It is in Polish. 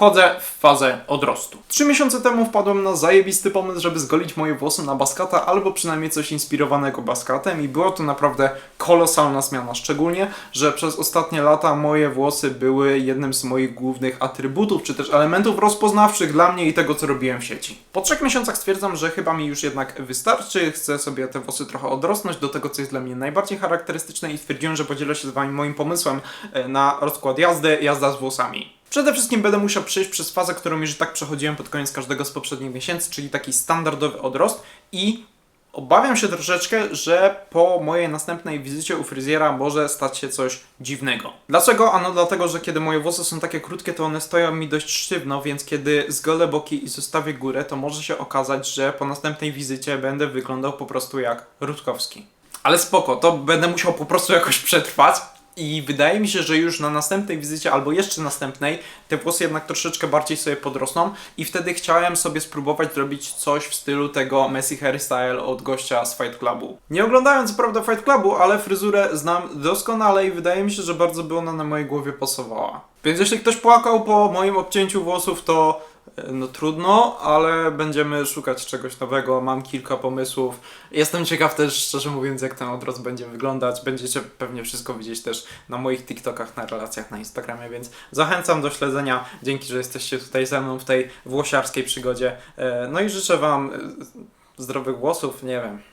Wchodzę w fazę odrostu. Trzy miesiące temu wpadłem na zajebisty pomysł, żeby zgolić moje włosy na baskata, albo przynajmniej coś inspirowanego baskatem i była to naprawdę kolosalna zmiana. Szczególnie, że przez ostatnie lata moje włosy były jednym z moich głównych atrybutów, czy też elementów rozpoznawczych dla mnie i tego, co robiłem w sieci. Po trzech miesiącach stwierdzam, że chyba mi już jednak wystarczy, chcę sobie te włosy trochę odrosnąć do tego, co jest dla mnie najbardziej charakterystyczne i stwierdziłem, że podzielę się z Wami moim pomysłem e, na rozkład jazdy, jazda z włosami. Przede wszystkim będę musiał przejść przez fazę, którą już tak przechodziłem pod koniec każdego z poprzednich miesięcy, czyli taki standardowy odrost i obawiam się troszeczkę, że po mojej następnej wizycie u fryzjera może stać się coś dziwnego. Dlaczego? Ano dlatego, że kiedy moje włosy są takie krótkie, to one stoją mi dość sztywno, więc kiedy zgolę boki i zostawię górę, to może się okazać, że po następnej wizycie będę wyglądał po prostu jak Rutkowski. Ale spoko, to będę musiał po prostu jakoś przetrwać. I wydaje mi się, że już na następnej wizycie, albo jeszcze następnej, te włosy jednak troszeczkę bardziej sobie podrosną. I wtedy chciałem sobie spróbować zrobić coś w stylu tego Messi Hairstyle od gościa z Fight Clubu. Nie oglądając prawda Fight Clubu, ale fryzurę znam doskonale i wydaje mi się, że bardzo by ona na mojej głowie pasowała. Więc jeśli ktoś płakał po moim obcięciu włosów, to no trudno, ale będziemy szukać czegoś nowego. Mam kilka pomysłów. Jestem ciekaw też, szczerze mówiąc, jak ten odrost będzie wyglądać. Będziecie pewnie wszystko widzieć też na moich TikTokach, na relacjach na Instagramie, więc zachęcam do śledzenia. Dzięki, że jesteście tutaj ze mną w tej włosiarskiej przygodzie. E, No i życzę Wam e, zdrowych włosów, nie wiem.